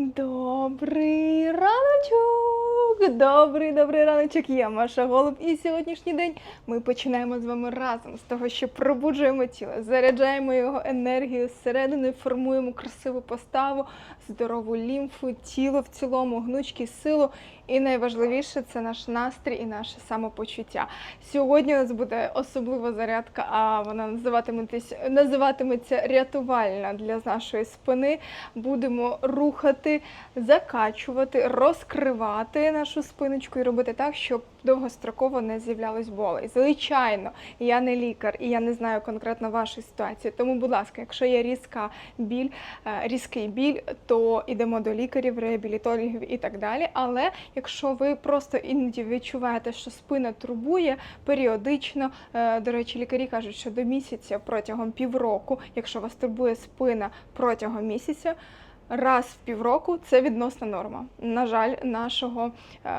Добрий раночок! Добрий добрий раночок! Я Маша Голуб. І сьогоднішній день ми починаємо з вами разом з того, що пробуджуємо тіло, заряджаємо його енергію зсередини, формуємо красиву поставу, здорову лімфу, тіло в цілому, гнучки, силу. І найважливіше це наш настрій і наше самопочуття. Сьогодні у нас буде особлива зарядка, а вона називатиметься, називатиметься рятувальна для нашої спини. Будемо рухати, закачувати, розкривати нашу спиночку і робити так, щоб довгостроково не з'являлось болей. Звичайно, я не лікар і я не знаю конкретно вашої ситуації. Тому, будь ласка, якщо є різка біль, е, різкий біль, то йдемо до лікарів, реабілітологів і так далі. Але якщо ви просто іноді відчуваєте, що спина турбує періодично, е, до речі, лікарі кажуть, що до місяця протягом півроку, якщо вас турбує спина протягом місяця. Раз в півроку це відносна норма. На жаль, нашого е,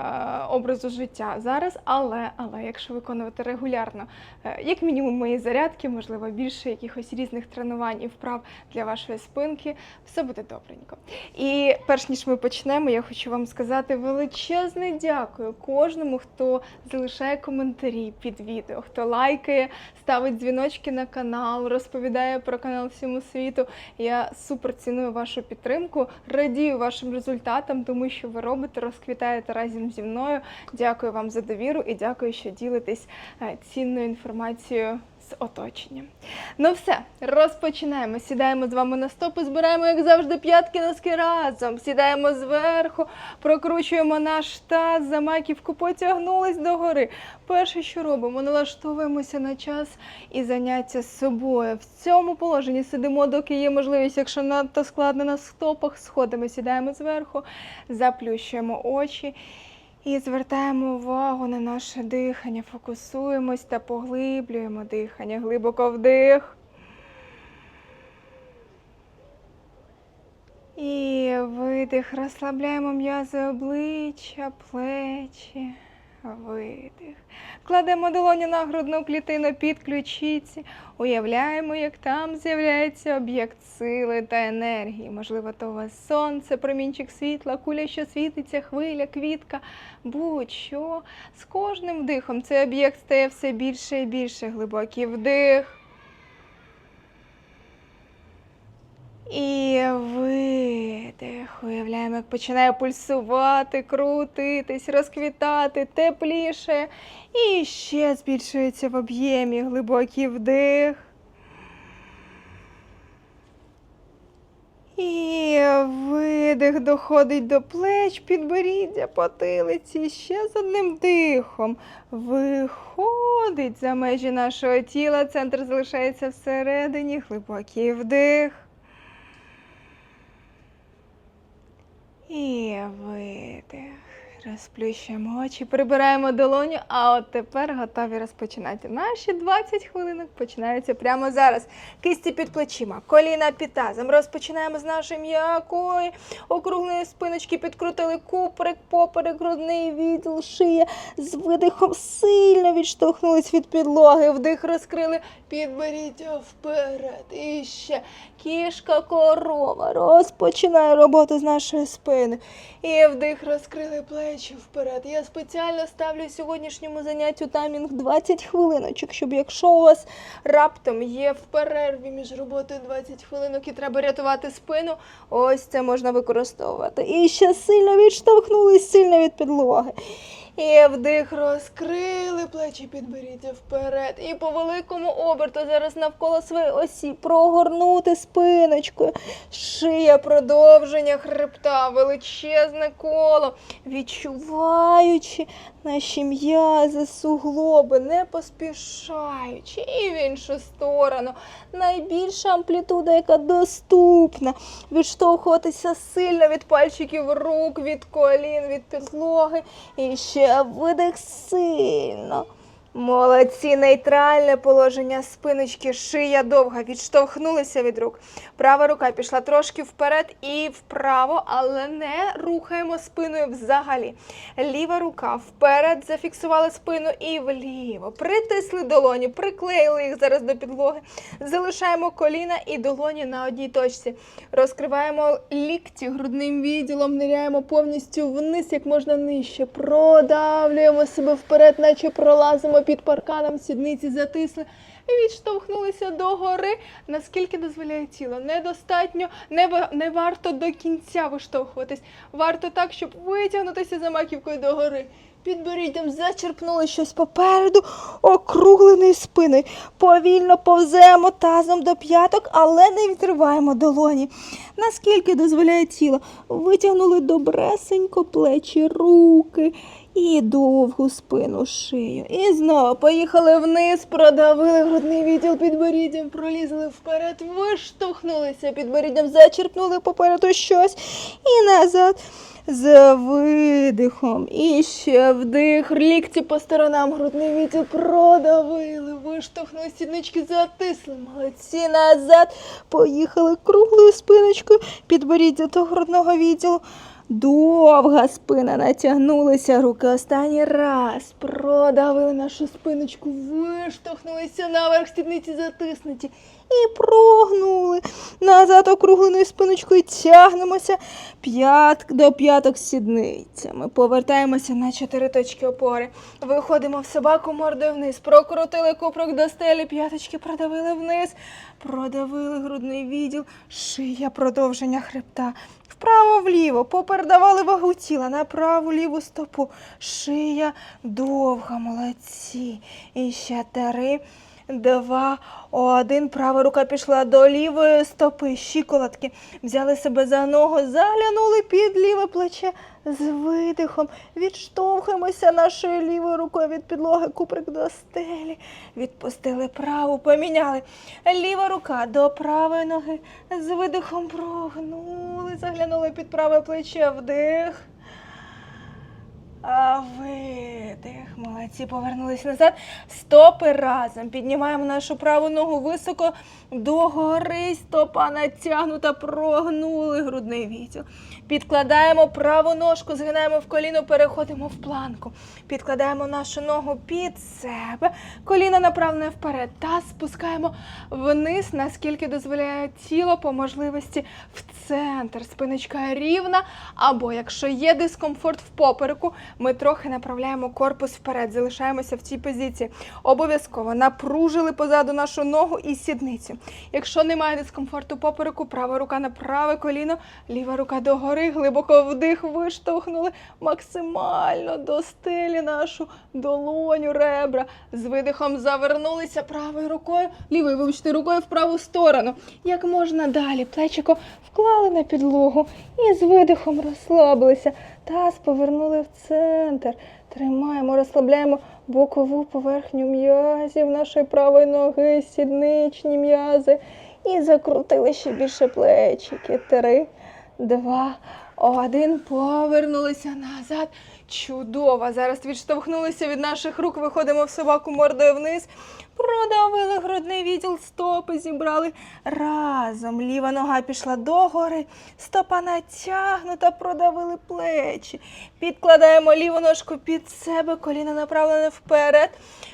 образу життя зараз. Але, але якщо виконувати регулярно, е, як мінімум мої зарядки, можливо, більше якихось різних тренувань і вправ для вашої спинки, все буде добренько. І перш ніж ми почнемо, я хочу вам сказати величезне дякую кожному, хто залишає коментарі під відео, хто лайкає, ставить дзвіночки на канал, розповідає про канал всьому світу. Я супер ціную вашу підтримку, радію вашим результатам, тому що ви робите, розквітаєте разом зі мною. Дякую вам за довіру і дякую, що ділитесь е, цінною інформацією з оточенням. Ну все, розпочинаємо. Сідаємо з вами на стопи, збираємо, як завжди, п'ятки носки разом. Сідаємо зверху, прокручуємо наш таз, за маківку потягнулись догори. Перше, що робимо, налаштовуємося на час і заняття з собою. В цьому положенні сидимо, доки є можливість, якщо надто складно на стопах, сходимо, сідаємо зверху, заплющуємо очі. І звертаємо увагу на наше дихання, фокусуємось та поглиблюємо дихання. Глибоко вдих. І видих. Розслабляємо м'язи обличчя, плечі. Видих. Кладемо долоні на грудну клітину під ключиці. Уявляємо, як там з'являється об'єкт сили та енергії. Можливо, то у вас сонце, промінчик світла, куля, що світиться, хвиля, квітка, будь-що. З кожним вдихом цей об'єкт стає все більше і більше. Глибокий вдих. І видих. Уявляємо, як починає пульсувати, крутитись, розквітати, тепліше. І ще збільшується в об'ємі. Глибокий вдих. І видих доходить до плеч, підборіддя, потилиці. Ще з одним вдихом. Виходить за межі нашого тіла. Центр залишається всередині. Глибокий вдих. І видих. Розплющуємо очі, прибираємо долоню, а от тепер готові розпочинати. Наші 20 хвилинок починаються прямо зараз. Кисті під плечима, коліна під тазом. Розпочинаємо з нашої м'якої округлої спиночки, підкрутили куприк, поперек, грудний відділ, шия. З видихом сильно відштовхнулись від підлоги. Вдих розкрили, підберіться вперед. І ще кішка корова. Розпочинає роботу з нашої спини. І вдих розкрили плечі вперед. Я спеціально ставлю сьогоднішньому заняттю таймінг 20 хвилиночок, щоб якщо у вас раптом є в перерві між роботою 20 хвилинок і треба рятувати спину, ось це можна використовувати. І ще сильно відштовхнулись сильно від підлоги. І вдих розкрили плечі, підберіться вперед. І по великому оберту зараз навколо своєї осі прогорнути спиночкою. Шия продовження хребта, величезне коло, відчуваючи наші м'язи, суглоби, не поспішаючи. І в іншу сторону. Найбільша амплітуда, яка доступна. Відштовхуватися сильно від пальчиків рук, від колін, від підлоги. І ще видих сильно. Молодці, нейтральне положення спиночки, шия довга, відштовхнулися від рук. Права рука пішла трошки вперед і вправо, але не рухаємо спиною взагалі. Ліва рука вперед зафіксували спину і вліво. Притисли долоні, приклеїли їх зараз до підлоги. Залишаємо коліна і долоні на одній точці. Розкриваємо лікті грудним відділом, ниряємо повністю вниз, як можна нижче. Продавлюємо себе вперед, наче пролазимо під парканом, сідниці затисли. І відштовхнулися догори, наскільки дозволяє тіло. Недостатньо, не, не варто до кінця виштовхуватись. Варто так, щоб витягнутися за маківкою догори. Підборіддям зачерпнули щось попереду, округленою спиною. Повільно повземо тазом до п'яток, але не відриваємо долоні. Наскільки дозволяє тіло. Витягнули добресенько плечі, руки і довгу спину, шию. І знову поїхали вниз, продавили грудний відділ підборіддям, пролізли вперед, виштовхнулися підборіддям, зачерпнули попереду щось і назад. З видихом. І ще вдих. Лікті по сторонам, грудний відділ продавили, виштовхнули сіднички, затисли. Молодці назад. Поїхали круглою спиночкою, підборіддя до грудного відділу. Довга спина натягнулися руки. Останній раз продавили нашу спиночку, виштовхнулися наверх, сідниці затиснуті і прогнули. Назад округленою спиночкою тягнемося п'ят, до п'яток сідницями. Повертаємося на чотири точки опори. Виходимо в собаку мордою вниз. Прокрутили куприк до стелі, п'яточки продавили вниз, продавили грудний відділ, шия продовження хребта. Вправо-вліво, попередавали вагу тіла на праву ліву стопу. Шия довга, молодці. І ще три, два, один. Права рука пішла до лівої стопи, щиколотки. Взяли себе за ногу, заглянули під ліве плече з видихом. Відштовхуємося нашою лівою рукою від підлоги, куприк до стелі. Відпустили праву, поміняли. Ліва рука до правої ноги. З видихом прогнули, заглянули під праве плече, вдих. А видих. Молодці, повернулись назад. Стопи разом. Піднімаємо нашу праву ногу високо догори. Стопа натягнута, прогнули грудний відділ. Підкладаємо праву ножку, згинаємо в коліно, переходимо в планку. Підкладаємо нашу ногу під себе, коліно направлене вперед та спускаємо вниз, наскільки дозволяє тіло по можливості в центр. Спиночка рівна, або якщо є дискомфорт в попереку, ми трохи направляємо корпус вперед, залишаємося в цій позиції. Обов'язково напружили позаду нашу ногу і сідницю. Якщо немає дискомфорту попереку, права рука на праве коліно, ліва рука догори, глибоко вдих, виштовхнули максимально до стелі нашу долоню, ребра. З видихом завернулися правою рукою, лівою, вибачте, рукою в праву сторону. Як можна далі. Плечико вклали на підлогу і з видихом розслабилися. Таз повернули в центр. Тримаємо, розслабляємо бокову поверхню м'язів нашої правої ноги, сідничні м'язи. І закрутили ще більше плечики. Три, два, один. Повернулися назад. Чудово. Зараз відштовхнулися від наших рук, виходимо в собаку мордою вниз. Продавили грудний відділ, стопи зібрали разом. Ліва нога пішла догори, стопа натягнута, продавили плечі. Підкладаємо ліву ножку під себе, коліно направлене вперед.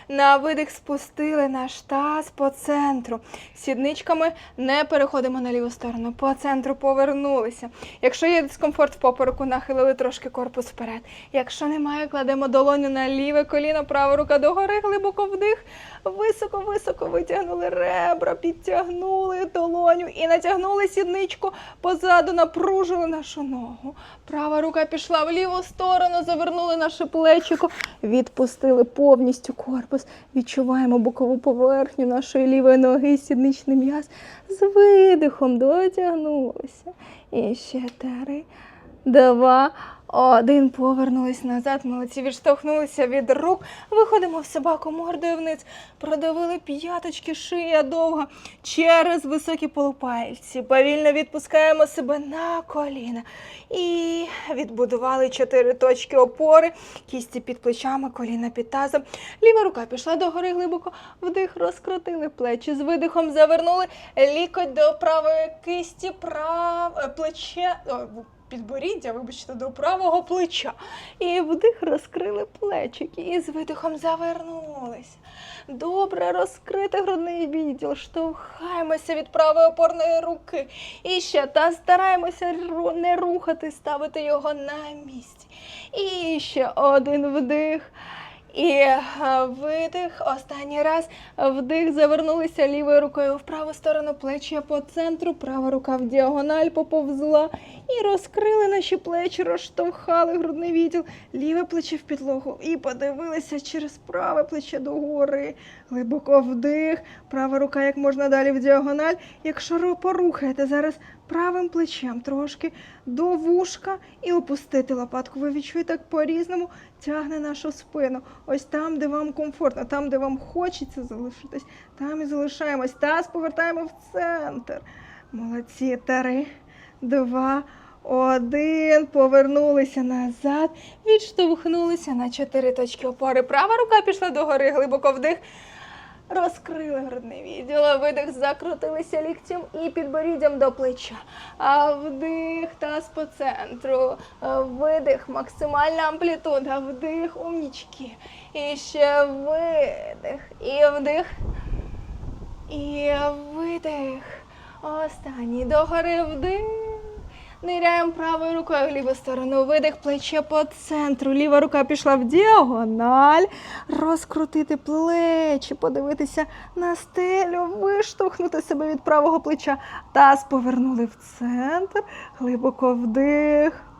На видих спустили наш таз по центру. Сідничками не переходимо на ліву сторону. По центру повернулися. Якщо є дискомфорт в попереку, нахилили трошки корпус вперед. Якщо немає, кладемо долоню на ліве коліно, права рука догори, глибоко вдих. Високо-високо витягнули ребра, підтягнули долоню і натягнули сідничку позаду, напружили нашу ногу. Права рука пішла в ліву сторону, завернули наше плечико, відпустили повністю корпус. Відчуваємо бокову поверхню нашої лівої ноги, сідничний м'яз. З видихом дотягнулися. І ще три, два, один. Повернулись назад. Молодці, відштовхнулися від рук. Виходимо в собаку мордою вниз. Продавили п'яточки, шия довга через високі полупальці. Повільно відпускаємо себе на коліна. І відбудували чотири точки опори, кісті під плечами, коліна під тазом. Ліва рука пішла догори глибоко, вдих, розкрутили плечі. З видихом завернули лікоть до правої кисті, прав... плече. Підборіддя, вибачте, до правого плеча. І вдих розкрили плечики. І з видихом завернулися. Добре розкрити грудний відділ. Штовхаємося від правої опорної руки. І ще та стараємося не рухати, ставити його на місці. І ще один вдих. І е, видих. Останній раз вдих. Завернулися лівою рукою в праву сторону плечі по центру. Права рука в діагональ поповзла. І розкрили наші плечі, розштовхали грудний відділ, ліве плече в підлогу. І подивилися через праве плече догори. Глибоко вдих. Права рука як можна далі в діагональ. Якщо порухаєте зараз правим плечем трошки до вушка і опустити лопатку. Ви відчуєте, як по-різному тягне нашу спину. Ось там, де вам комфортно, там, де вам хочеться залишитись, там і залишаємось. Таз повертаємо в центр. Молодці. Три, два, один. Повернулися назад, відштовхнулися на чотири точки опори. Права рука пішла догори, глибоко вдих. Розкрили грудний відділ, видих, закрутилися ліктем і підборіддям до плеча. А вдих, таз по центру. Видих, максимальна амплітуда. Вдих, умнічки. І ще видих. І вдих. І видих. Останній догори вдих. Ниряємо правою рукою в ліву сторону. Видих плече по центру. Ліва рука пішла в діагональ. Розкрутити плечі, подивитися на стелю, виштовхнути себе від правого плеча. Таз повернули в центр. Глибоко вдих.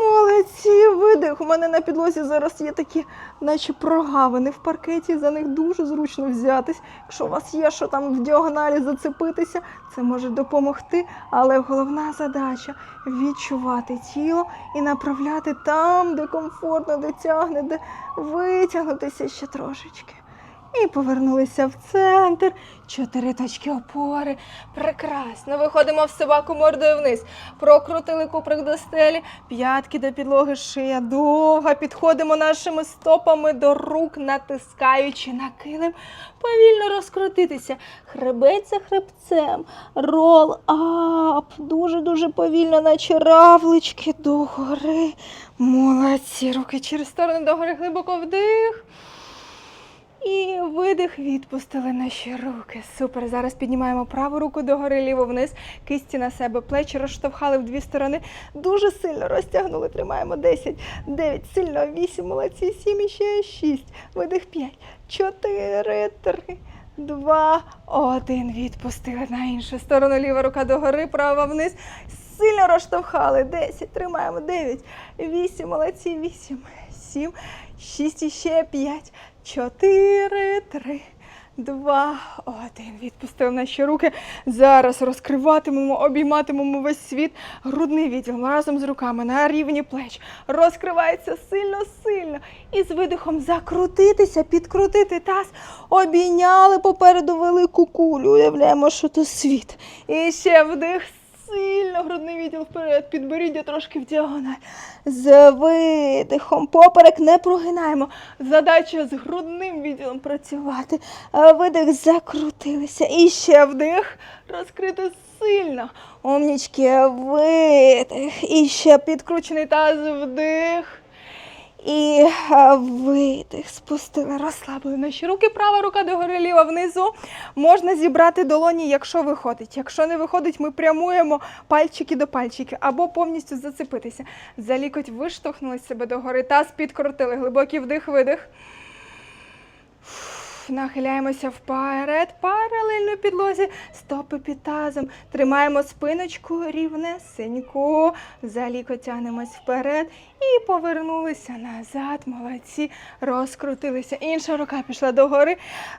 Молодці, видих. У мене на підлозі зараз є такі, наче прогавини в паркеті, за них дуже зручно взятись. Якщо у вас є що там в діагоналі зацепитися, це може допомогти. Але головна задача відчувати тіло і направляти там, де комфортно, де тягне, де витягнутися ще трошечки. І повернулися в центр. Чотири точки опори. Прекрасно. Виходимо в собаку мордою вниз. Прокрутили куприк до стелі, п'ятки до підлоги, шия довга. Підходимо нашими стопами до рук, натискаючи на килим. Повільно розкрутитися. Хребець за хребцем. Рол ап. Дуже-дуже повільно, наче равлички догори. Молодці. Руки через сторони догори. Глибоко вдих. І видих, відпустили наші руки. Супер. Зараз піднімаємо праву руку догори, ліву вниз, кисті на себе, плечі розштовхали в дві сторони. Дуже сильно розтягнули. Тримаємо 10, 9, сильно 8, молодці, 7 і ще 6. Видих 5, 4, 3. Два, один. Відпустили на іншу сторону. Ліва рука догори, права вниз. Сильно розштовхали. 10. Тримаємо. 9, 8. Молодці. 8, 7, 6 і ще 5, 4, 3, 2, 1. Відпустили наші руки. Зараз розкриватимемо, обійматимемо весь світ. Грудний відділ разом з руками на рівні плеч. Розкривається сильно-сильно. І з видихом закрутитися, підкрутити таз. Обійняли попереду велику кулю. Уявляємо, що то світ. І ще вдих. Сильно грудний відділ вперед, підборіддя трошки в діагональ. З видихом. Поперек не прогинаємо. Задача з грудним відділом працювати. Видих закрутилися. І ще вдих. Розкрити сильно. Умнічки, видих. І ще підкручений таз вдих. І видих, спустили, розслабили наші руки. Права рука догори, ліва внизу. Можна зібрати долоні, якщо виходить. Якщо не виходить, ми прямуємо пальчики до пальчики або повністю зацепитися. За лікоть виштовхнули себе догори, таз підкрутили. Глибокий вдих, видих. Нахиляємося вперед, паралельно підлозі, стопи під тазом. Тримаємо спиночку рівнесеньку. За лікоть тягнемось вперед і повернулися назад. Молодці. Розкрутилися. Інша рука пішла догори.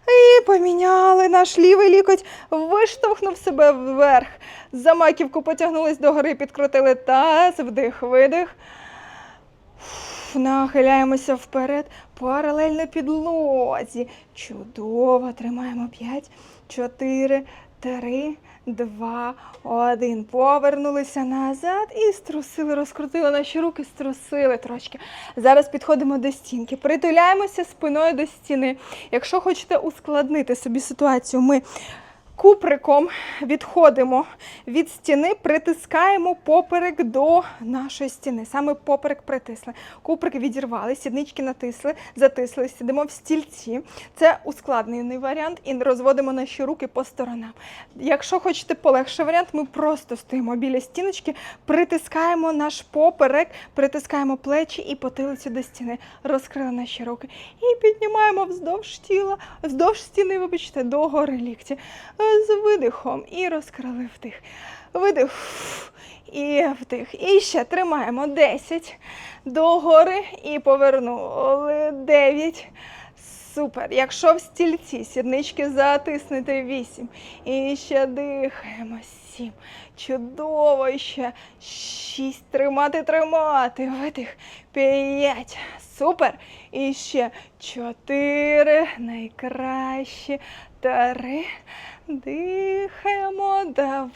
І поміняли наш лівий лікоть, виштовхнув себе вверх. За маківку потягнулись догори, підкрутили таз, вдих, видих. Нахиляємося вперед, паралельно підлозі. Чудово. Тримаємо 5, 4, 3, 2, 1. Повернулися назад і струсили, розкрутили наші руки, струсили трошки. Зараз підходимо до стінки. Притуляємося спиною до стіни. Якщо хочете ускладнити собі ситуацію, ми Куприком відходимо від стіни, притискаємо поперек до нашої стіни. Саме поперек притисли. Куприк відірвали, сіднички натисли, затисли, сидимо в стільці. Це ускладнений варіант і розводимо наші руки по сторонам. Якщо хочете полегший варіант, ми просто стоїмо біля стіночки, притискаємо наш поперек, притискаємо плечі і потилицю до стіни. Розкрили наші руки. І піднімаємо вздовж тіла, вздовж стіни, вибачте, до гори лікті з видихом і розкрили вдих. Видих і вдих. І ще тримаємо 10 догори і повернули 9. Супер. Якщо в стільці сіднички затиснете 8. І ще дихаємо 7. Чудово. Ще 6. Тримати, тримати. Видих. 5. Супер. І ще 4. Найкраще. 3. Дихаємо, два.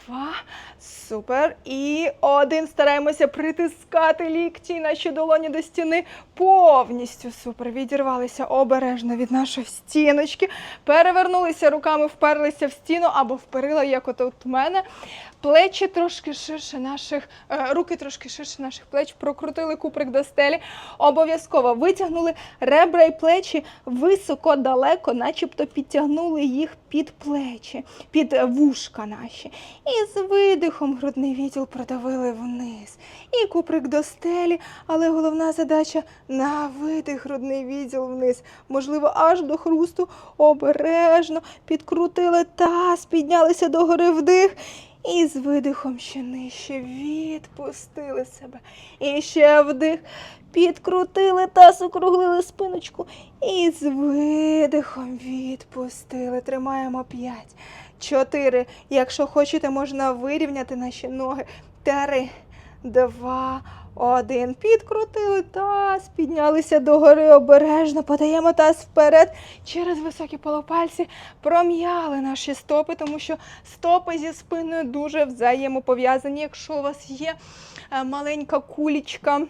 Супер. І один. Стараємося притискати лікті наші долоні до стіни. Повністю супер. Відірвалися обережно від нашої стіночки. Перевернулися руками, вперлися в стіну або в перила, як от у мене. Плечі трошки ширше наших, е, руки трошки ширше наших плеч, прокрутили куприк до стелі. Обов'язково витягнули ребра і плечі високо, далеко, начебто підтягнули їх під плечі, під вушка наші. І з видихом грудний відділ продавили вниз. І куприк до стелі, але головна задача на видих грудний відділ вниз. Можливо, аж до хрусту обережно підкрутили таз, піднялися догори вдих. І з видихом ще нижче відпустили себе. І ще вдих. Підкрутили таз, округлили спиночку. І з видихом відпустили. Тримаємо 5, 4. Якщо хочете, можна вирівняти наші ноги. 3, 2, один. Підкрутили таз, піднялися догори обережно, подаємо таз вперед через високі полопальці, пром'яли наші стопи, тому що стопи зі спиною дуже взаємопов'язані. Якщо у вас є е, маленька кулічка.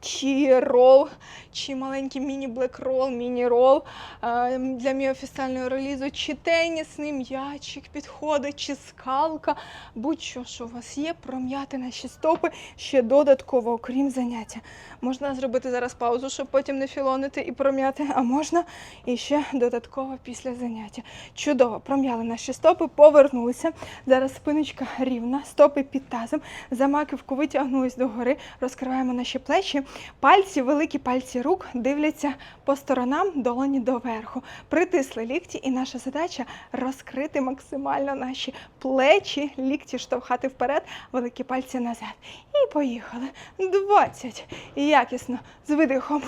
Чи рол, чи маленький міні-блек рол, міні-рол е, для міофіціального релізу, чи тенісний м'ячик підходить, чи скалка, будь-що, що у вас є, пром'яти наші стопи ще додатково, окрім заняття. Можна зробити зараз паузу, щоб потім не філонити і пром'яти, а можна і ще додатково після заняття. Чудово, пром'яли наші стопи, повернулися. Зараз спиночка рівна, стопи під тазом, за маківку витягнулись догори, розкриваємо наші плечі. Пальці, великі пальці рук дивляться по сторонам, долоні доверху. Притисли лікті, і наша задача розкрити максимально наші плечі, лікті штовхати вперед, великі пальці назад. І поїхали. 20. Якісно. З видихом.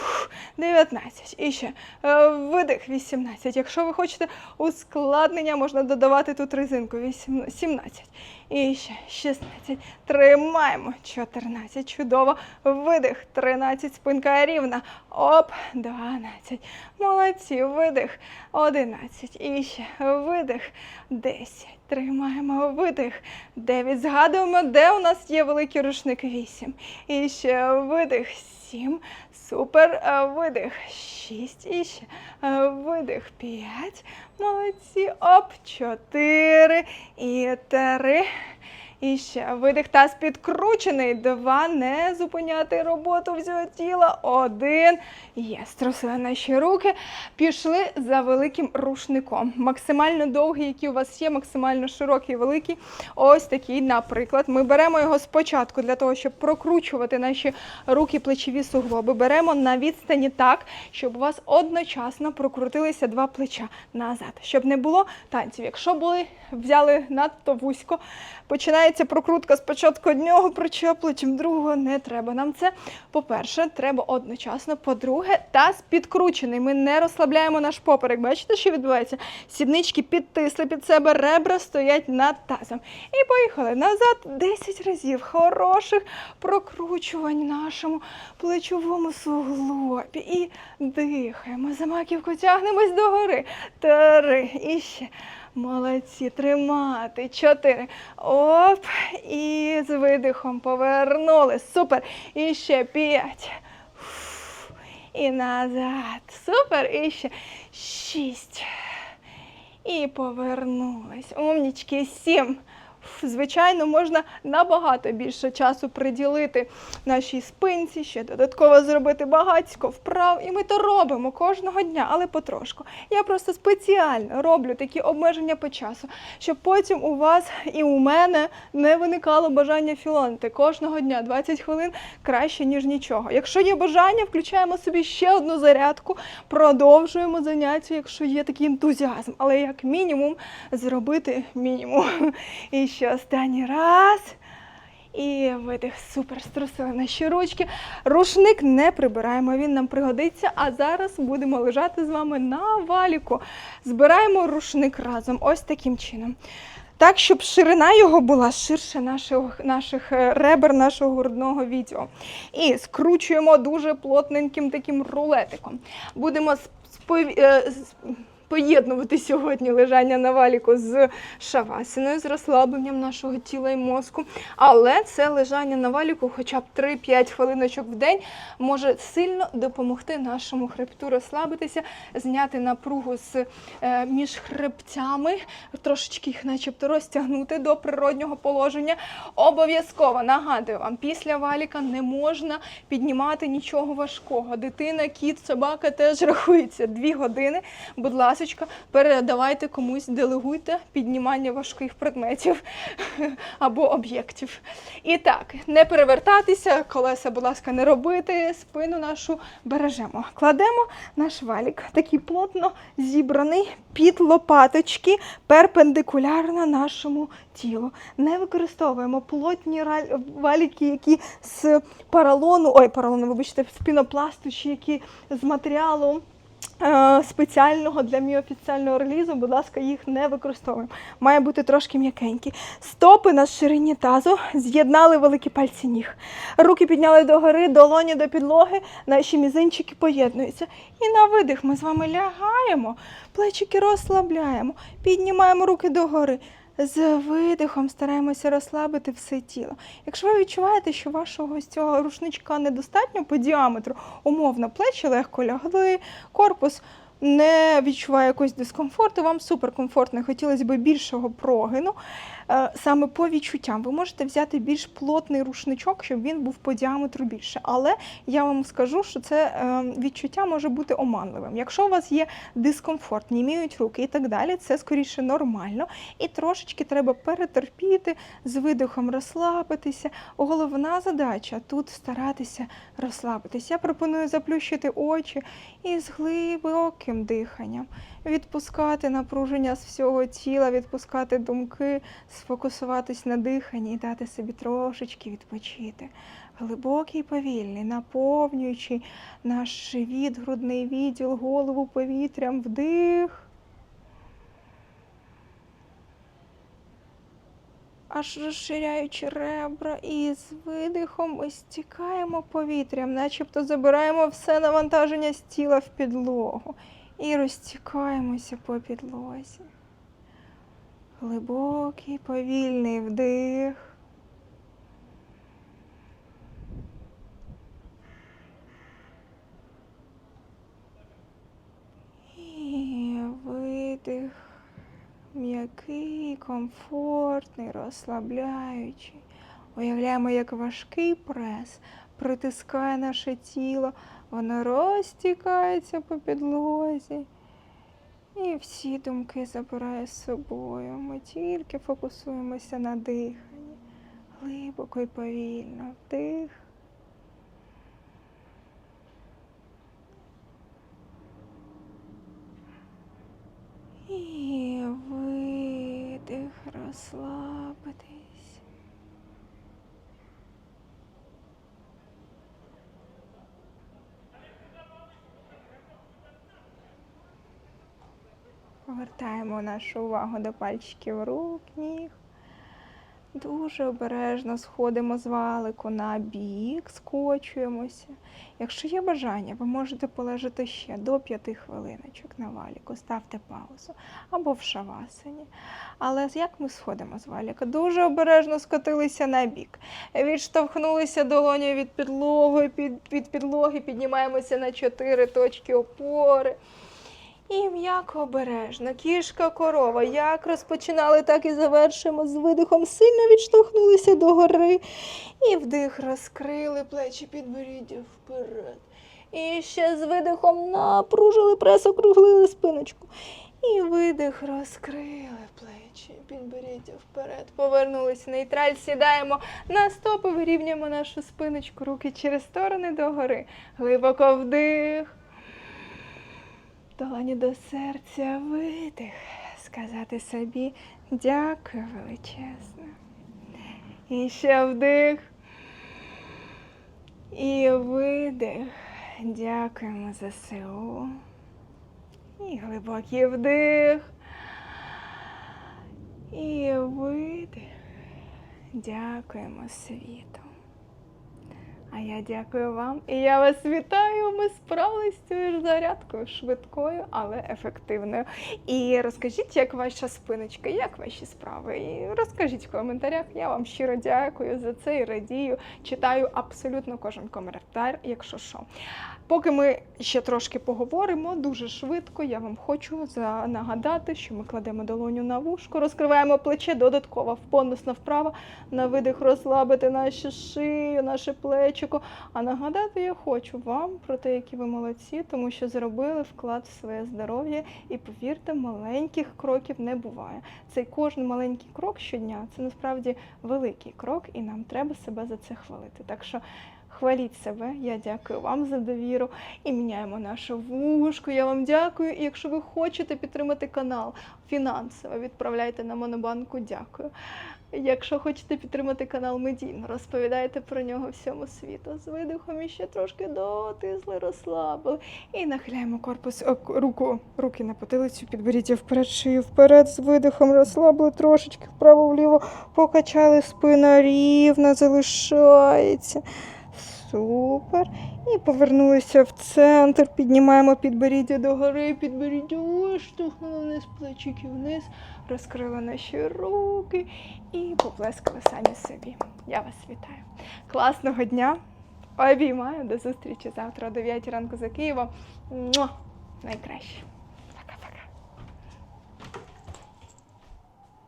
19. І ще е, видих 18. Якщо ви хочете ускладнення, можна додавати тут резинку. 18, 17. І ще 16. Тримаємо. 14. Чудово. Видих. 13. Спинка рівна. Оп. 12. Молодці. Видих. 11. І ще видих. 10. Тримаємо видих. 9. Згадуємо, де у нас є великий рушник. 8. І ще видих. 7. Супер. Е, Видих. 6. І ще е, видих. 5. Молодці. Оп. 4. І 3. І ще видих таз підкручений. Два. Не зупиняти роботу всього тіла. Один. Є. Струсили наші руки. Пішли за великим рушником. Максимально довгий, який у вас є, максимально широкий, великий. Ось такий, наприклад. Ми беремо його спочатку для того, щоб прокручувати наші руки, плечові суглоби. Беремо на відстані так, щоб у вас одночасно прокрутилися два плеча назад, щоб не було танців. Якщо були взяли надто вузько, починається прокрутка спочатку одного плеча, потім другого не треба. Нам це, по-перше, треба одночасно. По-друге, таз підкручений. Ми не розслабляємо наш поперек. Бачите, що відбувається? Сіднички підтисли під себе, ребра стоять над тазом. І поїхали назад 10 разів. Хороших прокручувань нашому плечовому суглобі. І дихаємо. За маківку тягнемось догори. Три. І ще. Молодці, тримати. Чотири. Оп. І з видихом повернули. Супер. І ще п'ять. І назад. Супер. І ще шість. І повернулись. Умнічки, сім. Звичайно, можна набагато більше часу приділити нашій спинці, ще додатково зробити багатько вправ. І ми то робимо кожного дня, але потрошку. Я просто спеціально роблю такі обмеження по часу, щоб потім у вас і у мене не виникало бажання філонити. Кожного дня 20 хвилин краще, ніж нічого. Якщо є бажання, включаємо собі ще одну зарядку, продовжуємо заняття, якщо є такий ентузіазм. Але як мінімум зробити мінімум. І ще останній раз. І видих, супер, струсили наші ручки. Рушник не прибираємо, він нам пригодиться. А зараз будемо лежати з вами на валіку. Збираємо рушник разом, ось таким чином. Так, щоб ширина його була ширше нашого, наших е, ребер, нашого грудного відділу. І скручуємо дуже плотненьким таким рулетиком. Будемо сп- спов- е, поєднувати сьогодні лежання на валіку з шавасиною, з розслабленням нашого тіла і мозку. Але це лежання на валіку хоча б 3-5 хвилиночок в день може сильно допомогти нашому хребту розслабитися, зняти напругу з е, між хребцями, трошечки їх начебто розтягнути до природнього положення. Обов'язково нагадую вам, після валіка не можна піднімати нічого важкого. Дитина, кіт, собака теж рахується. Дві години. Будь ласка, передавайте комусь, делегуйте піднімання важких предметів або об'єктів. І так, не перевертатися, колеса, будь ласка, не робити, спину нашу бережемо. Кладемо наш валік, такий плотно зібраний під лопаточки перпендикулярно нашому тілу. Не використовуємо плотні валіки, які з поролону, ой, поролону, вибачте, з пінопласту, чи які з матеріалу. Е, Спеціального для міофіціального релізу, будь ласка, їх не використовуємо. Має бути трошки м'якенькі. Стопи на ширині тазу з'єднали великі пальці ніг. Руки підняли догори, долоні до підлоги, наші мізинчики поєднуються. І на видих ми з вами лягаємо, плечики розслабляємо, піднімаємо руки догори. З видихом стараємося розслабити все тіло. Якщо ви відчуваєте, що вашого з цього рушничка недостатньо по діаметру, умовно, плечі легко лягли, корпус не відчуває якогось дискомфорту, вам суперкомфортно, хотілося б більшого прогину. Е, Саме по відчуттям ви можете взяти більш плотний рушничок, щоб він був по діаметру більше. Але я вам скажу, що це е, відчуття може бути оманливим. Якщо у вас є дискомфорт, німіють руки і так далі, це скоріше нормально. І трошечки треба перетерпіти, з видихом розслабитися. Головна задача тут старатися розслабитися. Я пропоную заплющити очі і з глибоким диханням відпускати напруження з всього тіла, відпускати думки, сфокусуватись на диханні і дати собі трошечки відпочити. Глибокий, повільний, наповнюючи наш живіт, грудний відділ, голову повітрям, вдих. аж розширяючи ребра, і з видихом ми стікаємо повітрям, начебто забираємо все навантаження з тіла в підлогу і розтікаємося по підлозі. Глибокий, повільний вдих. І видих. М'який, комфортний, розслабляючий. Уявляємо, як важкий прес притискає наше тіло, воно розтікається по підлозі. І всі думки забирає з собою. Ми тільки фокусуємося на диханні. Глибоко і повільно. Вдих. І видих, розслабитись. Повертаємо нашу увагу до пальчиків рук, ніг. Дуже обережно сходимо з валику на бік, скочуємося. Якщо є бажання, ви можете полежати ще до 5 хвилиночок на валіку, ставте паузу або в шавасані. Але як ми сходимо з валіка? Дуже обережно скотилися на бік. Відштовхнулися долонею від підлоги, під, від підлоги, піднімаємося на 4 точки опори. І м'яко обережно, кішка корова. Як розпочинали, так і завершимо з видихом. Сильно відштовхнулися догори. І вдих розкрили плечі підборіддя вперед. І ще з видихом напружили прес, округлили спиночку. І видих розкрили плечі, підборіддя вперед. Повернулися нейтраль, сідаємо на стопи, вирівнюємо нашу спиночку, руки через сторони догори. Глибоко вдих. Долоні до серця видих. Сказати собі дякую величезне. І ще вдих. І видих. Дякуємо за СУ. І глибокий вдих. І видих. Дякуємо світу. А я дякую вам і я вас вітаю. Ми справились з цією зарядкою швидкою, але ефективною. І розкажіть, як ваша спиночка, як ваші справи. І розкажіть в коментарях. Я вам щиро дякую за це і радію. Читаю абсолютно кожен коментар, якщо що. Поки ми ще трошки поговоримо дуже швидко, я вам хочу нагадати, що ми кладемо долоню на вушко, розкриваємо плече додатково в понусно вправо, на видих розслабити наші шию, наше плечико. А нагадати я хочу вам про те, які ви молодці, тому що зробили вклад в своє здоров'я. І повірте, маленьких кроків не буває. Цей кожен маленький крок щодня це насправді великий крок, і нам треба себе за це хвалити. Так що хваліть себе. Я дякую вам за довіру і міняємо нашу вушку. Я вам дякую. І якщо ви хочете підтримати канал фінансово, відправляйте на Монобанку. Дякую. Якщо хочете підтримати канал медійно, розповідайте про нього всьому світу. З видихом і ще трошки дотисли, розслабили. І нахиляємо корпус, о, руку, руки на потилицю, підберіться вперед, шию вперед, з видихом розслабили трошечки вправо-вліво, покачали спина рівно, залишається. Супер. І повернулися в центр. Піднімаємо підборіддя догори, підборіддя виштовхнули вниз, плечики вниз, розкрили наші руки і поплескали самі собі. Я вас вітаю. Класного дня! Обіймаю до зустрічі завтра о 9 ранку за Києвом. Найкраще.